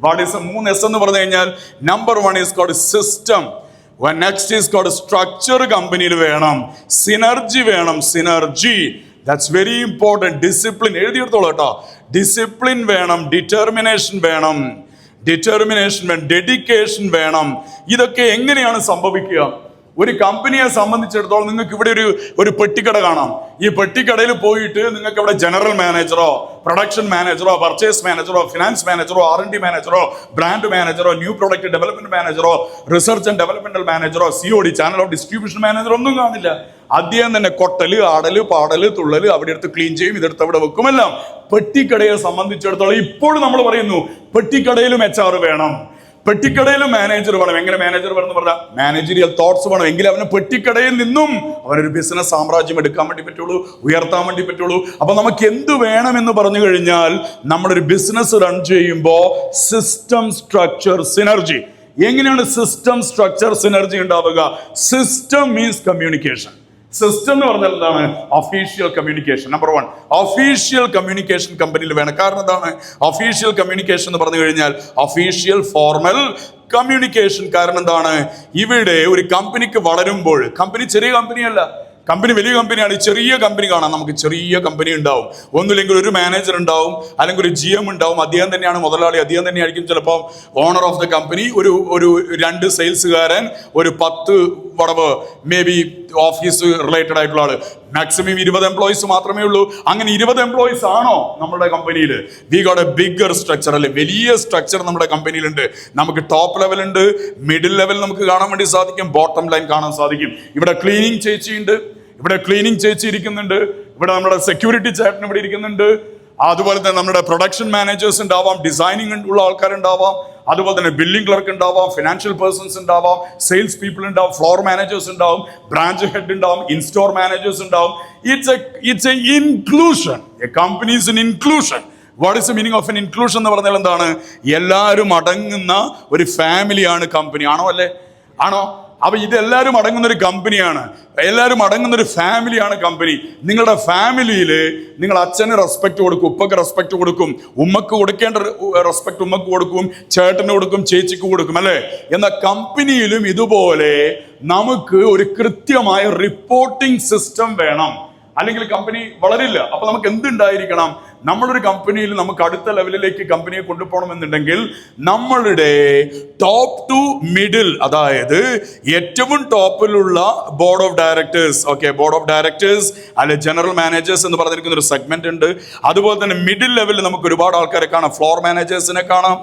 What is മൂന്ന് S എന്ന് പറഞ്ഞു കഴിഞ്ഞാൽ number one is code system next is code structure കമ്പനിയിൽ വേണം. സിനർജി വേണം. Synergy that's very important discipline എഴുതിയെടുത്തോളൂ കേട്ടോ. ഡിസിപ്ലിൻ വേണം. ഡിറ്റർമിനേഷൻ വേണം. ഡിറ്റർമിനേഷൻ വേണം. ഡെഡിക്കേഷൻ വേണം. ഇതൊക്കെ എങ്ങനെയാണ് സംഭവിക്കുക? ഒരു കമ്പനിയെ സംബന്ധിച്ചിടത്തോളം നിങ്ങൾക്ക് ഇവിടെ ഒരു ഒരു പെട്ടിക്കട കാണാം. ഈ പെട്ടിക്കടയിൽ പോയിട്ട് നിങ്ങൾക്ക് ഇവിടെ ജനറൽ മാനേജറോ പ്രൊഡക്ഷൻ മാനേജറോ പർച്ചേസ് മാനേജറോ ഫിനാൻസ് മാനേജറോ ആർ എൻ ഡി മാനേജറോ ബ്രാൻഡ് മാനേജറോ ന്യൂ പ്രൊഡക്റ്റ് ഡെവലപ്മെന്റ് മാനേജറോ research and developmental മാനേജറോ C O D channel of distribution മാനേജറോ ഒന്നും കാണില്ല അദ്ദേഹം തന്നെ കൊട്ടൽ ആടൽ പാടൽ തുള്ളൽ അവിടെ എടുത്ത് ക്ലീൻ ചെയ്യും ഇതെടുത്ത് അവിടെ വെക്കുമെല്ലാം. പെട്ടിക്കടയെ സംബന്ധിച്ചിടത്തോളം ഇപ്പോഴും നമ്മൾ പറയുന്നു പെട്ടിക്കടയിലും എച്ച് വേണം. പെട്ടിക്കടയിലും മാനേജർ വേണം. എങ്ങനെ മാനേജർ വേണം എന്ന് പറഞ്ഞാൽ മാനേജറിയൽ തോട്ട്സ് വേണം. എങ്കിൽ അവന് പെട്ടിക്കടയിൽ നിന്നും അവനൊരു ബിസിനസ് സാമ്രാജ്യം എടുക്കാൻ വേണ്ടി പറ്റുള്ളൂ ഉയർത്താൻ വേണ്ടി പറ്റുള്ളൂ. അപ്പൊ നമുക്ക് എന്ത് വേണം എന്ന് പറഞ്ഞു കഴിഞ്ഞാൽ നമ്മളൊരു ബിസിനസ് റൺ ചെയ്യുമ്പോൾ സിസ്റ്റം സ്ട്രക്ചർ സിനർജി എങ്ങനെയാണ് സിസ്റ്റം സ്ട്രക്ചർ സിനർജി ഉണ്ടാവുക? സിസ്റ്റം മീൻസ് കമ്മ്യൂണിക്കേഷൻ സിസ്റ്റം എന്ന് പറഞ്ഞാൽ എന്താണ്? Official communication number one official communication കമ്പനിയിൽ വേണം. കാരണം എന്താണ്? ഒഫീഷ്യൽ കമ്മ്യൂണിക്കേഷൻ എന്ന് പറഞ്ഞു കഴിഞ്ഞാൽ ഒഫീഷ്യൽ ഫോർമൽ കമ്മ്യൂണിക്കേഷൻ കാരണം എന്താണ്? ഇവിടെ ഒരു കമ്പനിക്ക് വളരുമ്പോൾ കമ്പനി ചെറിയ കമ്പനിയല്ല കമ്പനി വലിയ കമ്പനിയാണ് ചെറിയ കമ്പനി കാണാം. നമുക്ക് ചെറിയ കമ്പനി ഉണ്ടാവും. ഒന്നുമില്ലെങ്കിൽ ഒരു മാനേജർ ഉണ്ടാവും. അല്ലെങ്കിൽ ഒരു ജി എം ഉണ്ടാവും. അദ്ദേഹം തന്നെയാണ് മുതലാളി. അദ്ദേഹം തന്നെയായിരിക്കും ചിലപ്പോൾ ഓണർ ഓഫ് ദ കമ്പനി ഒരു ഒരു രണ്ട് സെയിൽസുകാരൻ ഒരു പത്ത് വടവ് മേ ബി ഓഫീസ് റിലേറ്റഡ് ആയിട്ടുള്ള ആൾ. മാക്സിമം ഇരുപത് എംപ്ലോയീസ് മാത്രമേ ഉള്ളൂ. അങ്ങനെ ഇരുപത് എംപ്ലോയീസ് ആണോ നമ്മുടെ കമ്പനിയിൽ we got a bigger structure അല്ലെ? വലിയ സ്ട്രക്ചർ നമ്മുടെ കമ്പനിയിലുണ്ട് നമുക്ക് ടോപ്പ് ലെവൽ ഉണ്ട്. മിഡിൽ ലെവൽ നമുക്ക് കാണാൻ വേണ്ടി സാധിക്കും. ബോട്ടം ലൈൻ കാണാൻ സാധിക്കും. ഇവിടെ ക്ലീനിങ് ചേച്ചിയുണ്ട്. ഇവിടെ ക്ലീനിങ് ചേച്ചി ഇരിക്കുന്നുണ്ട്. ഇവിടെ നമ്മുടെ സെക്യൂരിറ്റി ചേട്ടൻ ഇവിടെ ഇരിക്കുന്നുണ്ട്. അതുപോലെ തന്നെ നമ്മുടെ പ്രൊഡക്ഷൻ മാനേജേഴ്സ് ഉണ്ടാവാം ഡിസൈനിങ് ഉള്ള ആൾക്കാരുണ്ടാവാം അതുപോലെ തന്നെ ബില്ലിംഗ് ക്ലർക്ക് ഉണ്ടാവാം ഫിനാൻഷ്യൽ പേഴ്സൺസ് ഉണ്ടാവാം സെയിൽസ് പീപ്പിൾ ഉണ്ടാവും ഫ്ലോർ മാനേജേഴ്സ് ഉണ്ടാവും ബ്രാഞ്ച് ഹെഡ് ഉണ്ടാവും ഇൻസ്റ്റോർ മാനേജേഴ്സ് ഉണ്ടാവും. It's a it's a inclusion a companies in inclusion what is the meaning of an inclusion എന്ന് പറഞ്ഞാൽ എന്താണ്? എല്ലാവരും അടങ്ങുന്ന ഒരു ഫാമിലിയാണ് കമ്പനി ആണോ അല്ലേ? ആണോ? അപ്പൊ ഇതെല്ലാവരും അടങ്ങുന്ന ഒരു കമ്പനിയാണ്. എല്ലാവരും അടങ്ങുന്ന ഒരു ഫാമിലിയാണ് കമ്പനി. നിങ്ങളുടെ ഫാമിലിയിൽ നിങ്ങൾ അച്ഛന് റെസ്പെക്ട് കൊടുക്കും ഉപ്പക്ക് റെസ്പെക്ട് കൊടുക്കും ഉമ്മക്ക് കൊടുക്കേണ്ട റെസ്പെക്ട് ഉമ്മക്ക് കൊടുക്കും ചേട്ടന് കൊടുക്കും ചേച്ചിക്ക് കൊടുക്കും അല്ലേ? എന്ന കമ്പനിയിലും ഇതുപോലെ നമുക്ക് ഒരു കൃത്യമായ റിപ്പോർട്ടിംഗ് സിസ്റ്റം വേണം. അല്ലെങ്കിൽ കമ്പനി വളരില്ല. അപ്പൊ നമുക്ക് എന്തുണ്ടായിരിക്കണം? നമ്മളൊരു കമ്പനിയിൽ നമുക്ക് അടുത്ത ലെവലിലേക്ക് കമ്പനിയെ കൊണ്ടുപോകണമെന്നുണ്ടെങ്കിൽ നമ്മളുടെ ടോപ്പ് ടു മിഡിൽ അതായത് ഏറ്റവും ടോപ്പിലുള്ള board of directors okay board of directors അല്ലെ ജനറൽ മാനേജേഴ്സ് എന്ന് പറഞ്ഞിരിക്കുന്ന ഒരു സെഗ്മെന്റ് ഉണ്ട്. അതുപോലെ തന്നെ മിഡിൽ ലെവലിൽ നമുക്ക് ഒരുപാട് ആൾക്കാരെ കാണാം. ഫ്ലോർ മാനേജേഴ്സിനെ കാണാം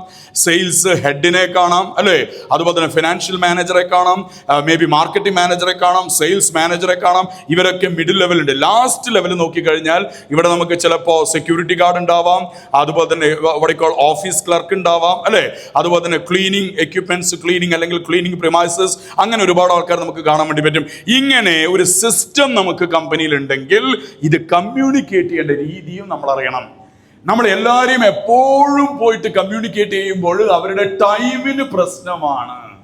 സെയിൽസ് ഹെഡിനെ കാണാം അല്ലേ? അതുപോലെ തന്നെ ഫിനാൻഷ്യൽ മാനേജറെ കാണാം മേ ബി മാർക്കറ്റിംഗ് മാനേജറെ കാണാം സെയിൽസ് മാനേജറെ കാണാം. ഇവരൊക്കെ മിഡിൽ ലെവലുണ്ട് ലാസ്റ്റ് ലെവൽ നോക്കിക്കഴിഞ്ഞാൽ ഇവിടെ നമുക്ക് ചിലപ്പോൾ സെക്യൂരിറ്റി ഗാർഡ് ഉണ്ടാവാം. അതുപോലെ തന്നെ വടിക്കോൾ ഓഫീസ് ക്ലർക്ക് ഉണ്ടാവാം അല്ലേ? അതുപോലെ തന്നെ ക്ലീനിങ് എക്യുപ്മെന്റ്സ് ക്ലീനിങ് അല്ലെങ്കിൽ ക്ലീനിങ് പ്രിമൈസസ് അങ്ങനെ ഒരുപാട് ആൾക്കാർ നമുക്ക് കാണാൻ വേണ്ടി പറ്റും. ഇങ്ങനെ ഒരു സിസ്റ്റം നമുക്ക് കമ്പനിയിൽ ഉണ്ടെങ്കിൽ ഇത് കമ്മ്യൂണിക്കേറ്റ് ചെയ്യേണ്ട രീതിയും നമ്മൾ അറിയണം. നമ്മൾ എല്ലാവരെയും എപ്പോഴും പോയിട്ട് കമ്മ്യൂണിക്കേറ്റ് ചെയ്യുമ്പോൾ അവരുടെ ടൈമിന് പ്രശ്നമാണ്.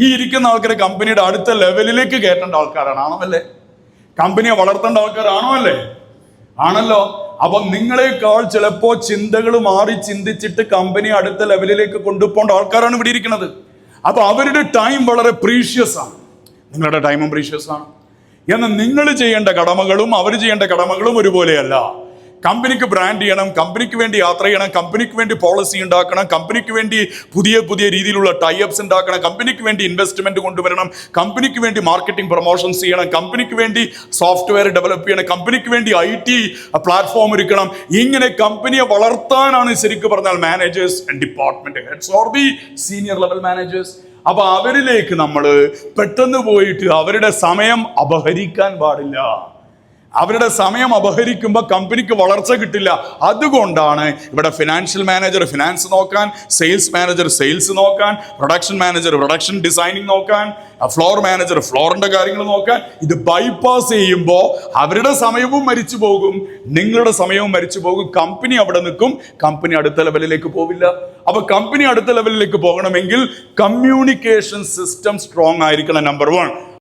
ഈ ഇരിക്കുന്ന ആൾക്കാരെ കമ്പനിയുടെ അടുത്ത ലെവലിലേക്ക് കയറ്റേണ്ട ആൾക്കാരാണ്. ആണോ അല്ലേ? കമ്പനിയെ വളർത്തേണ്ട ആൾക്കാരാണോ അല്ലേ? ആണല്ലോ. അപ്പൊ നിങ്ങളെക്കാൾ ചിലപ്പോ ചിന്തകൾ മാറി ചിന്തിച്ചിട്ട് കമ്പനി അടുത്ത ലെവലിലേക്ക് കൊണ്ടുപോകേണ്ട ആൾക്കാരാണ് ഇവിടെ ഇരിക്കുന്നത്. അപ്പൊ അവരുടെ ടൈം വളരെ പ്രീഷ്യസ് ആണ്. നിങ്ങളുടെ ടൈമും പ്രീഷ്യസ് ആണ്. എന്നാൽ നിങ്ങൾ ചെയ്യേണ്ട കടമകളും അവർ ചെയ്യേണ്ട കടമകളും ഒരുപോലെയല്ല. കമ്പനിക്ക് ബ്രാൻഡ് ചെയ്യണം കമ്പനിക്ക് വേണ്ടി യാത്ര ചെയ്യണം കമ്പനിക്ക് വേണ്ടി പോളിസി ഉണ്ടാക്കണം കമ്പനിക്ക് വേണ്ടി പുതിയ പുതിയ രീതിയിലുള്ള ടൈപ്സ് ഉണ്ടാക്കണം കമ്പനിക്ക് വേണ്ടി ഇൻവെസ്റ്റ്മെന്റ് കൊണ്ടുവരണം കമ്പനിക്ക് വേണ്ടി മാർക്കറ്റിംഗ് പ്രൊമോഷൻസ് ചെയ്യണം കമ്പനിക്ക് വേണ്ടി സോഫ്റ്റ്വെയർ ഡെവലപ്പ് ചെയ്യണം കമ്പനിക്ക് വേണ്ടി ഐ ടി പ്ലാറ്റ്ഫോം ഒരുക്കണം. ഇങ്ങനെ കമ്പനിയെ വളർത്താനാണ് ശരിക്കും പറഞ്ഞാൽ managers and department heads or the senior level managers അപ്പൊ അവരിലേക്ക് നമ്മൾ പെട്ടെന്ന് പോയിട്ട് അവരുടെ സമയം അപഹരിക്കാൻ പാടില്ല. അവരുടെ സമയം അപഹരിക്കുമ്പോൾ കമ്പനിക്ക് വളർച്ച കിട്ടില്ല. അതുകൊണ്ടാണ് ഇവിടെ ഫിനാൻഷ്യൽ മാനേജർ ഫിനാൻസ് നോക്കാൻ സെയിൽസ് മാനേജർ സെയിൽസ് നോക്കാൻ പ്രൊഡക്ഷൻ മാനേജർ പ്രൊഡക്ഷൻ ഡിസൈനിങ് നോക്കാൻ ഫ്ലോർ മാനേജർ ഫ്ലോറിന്റെ കാര്യങ്ങൾ നോക്കാൻ. ഇത് ബൈപ്പാസ് ചെയ്യുമ്പോൾ അവരുടെ സമയവും മരിച്ചു പോകും. നിങ്ങളുടെ സമയവും മരിച്ചു പോകും. കമ്പനി അവിടെ നിൽക്കും. കമ്പനി അടുത്ത ലെവലിലേക്ക് പോവില്ല. അപ്പോൾ കമ്പനി അടുത്ത ലെവലിലേക്ക് പോകണമെങ്കിൽ കമ്മ്യൂണിക്കേഷൻ സിസ്റ്റം സ്ട്രോങ് ആയിരിക്കണം നമ്പർ വൺ